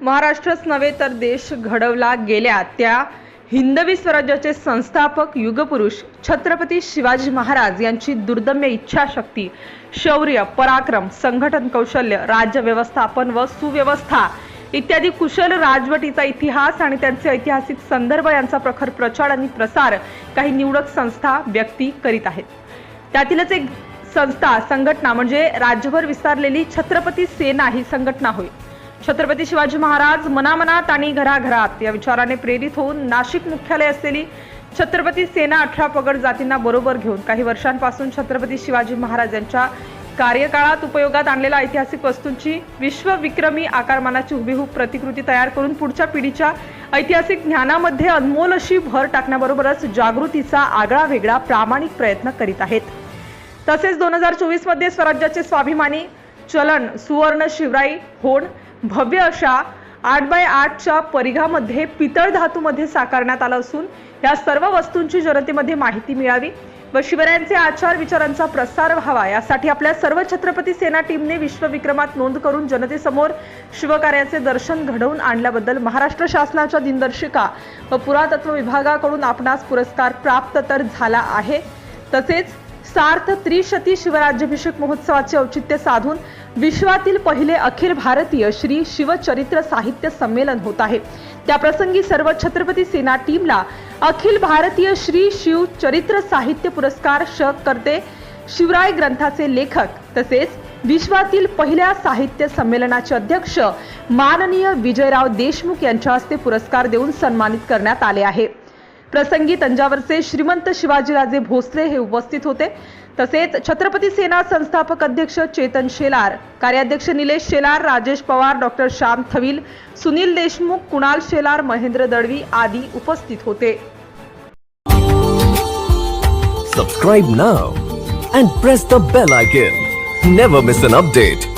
महाराष्ट्रच नव्हे तर देश घडवला गेल्या. त्या हिंदवी स्वराज्याचे संस्थापक युगपुरुष छत्रपती शिवाजी महाराज यांची दुर्दम्य इच्छाशक्ती शौर्य पराक्रम संघटन कौशल्य राज्य व्यवस्थापन व सुव्यवस्था इत्यादी कुशल राजवटीचा इतिहास आणि त्यांचे ऐतिहासिक संदर्भ यांचा प्रखर प्रचार आणि प्रसार काही निवडक संस्था व्यक्ती करीत आहेत. त्यातीलच एक संस्था संघटना म्हणजे राज्यभर विस्तारलेली छत्रपती सेना ही संघटना होय. छत्रपती शिवाजी महाराज मनामनात आणि घराघरात या विचाराने प्रेरित होऊन नाशिक मुख्यालय असलेली छत्रपती सेना अठरा पगड जातींना बरोबर घेऊन काही वर्षांपासून छत्रपती शिवाजी महाराज यांच्या कार्यकाळात उपयोगात आणलेल्या ऐतिहासिक वस्तूंची विश्वविक्रमी आकारमानाची हुबेहूब प्रतिकृती तयार करून पुढच्या पिढीच्या ऐतिहासिक ज्ञानामध्ये अनमोल अशी भर टाकण्याबरोबरच जागृतीचा आगळा वेगळा प्रामाणिक प्रयत्न करीत आहेत. तसेच दोन हजार चोवीसमध्ये स्वराज्याचे स्वाभिमानी चलन सुवर्ण शिवराई होण भव्य अशा आठ बाय आठच्या परिघामध्ये पितळ धातूमध्ये साकारण्यात आला असून या सर्व वस्तूंची जनतेमध्ये माहिती मिळावी व शिवरायांचे आचार विचारांचा प्रसार व्हावा यासाठी आपल्या सर्व छत्रपती सेना टीमने विश्वविक्रमात नोंद करून जनतेसमोर शिवकार्याचे दर्शन घडवून आणल्याबद्दल महाराष्ट्र शासनाच्या दिनदर्शिका व पुरातत्व विभागाकडून आपणास पुरस्कार प्राप्त तर झाला आहे. तसेच सार्थ त्रिशती शिवराज्याभिषेक महोत्सवाचे औचित्य साधून विश्वातील पहिले अखिल भारतीय श्री शिवचरित्र साहित्य संमेलन होत आहे. त्याप्रसंगी सर्व छत्रपती सेना टीमला अखिल भारतीय श्री शिव चरित्र साहित्य पुरस्कार श करते शिवराय ग्रंथाचे लेखक तसेच विश्वातील पहिल्या साहित्य संमेलनाचे अध्यक्ष माननीय विजयराव देशमुख यांच्या हस्ते पुरस्कार देऊन सन्मानित करण्यात आले आहे. प्रसंगी तंजावरचे श्रीमंत शिवाजीराजे भोसले हे उपस्थित होते. तसेच छत्रपती सेना संस्थापक अध्यक्ष चेतन शेलार कार्याध्यक्ष निलेश शेलार राजेश पवार डॉक्टर श्याम थविल सुनील देशमुख कुणाल शेलार महेंद्र दळवी आदी उपस्थित होते. Subscribe now and press the bell icon never miss an update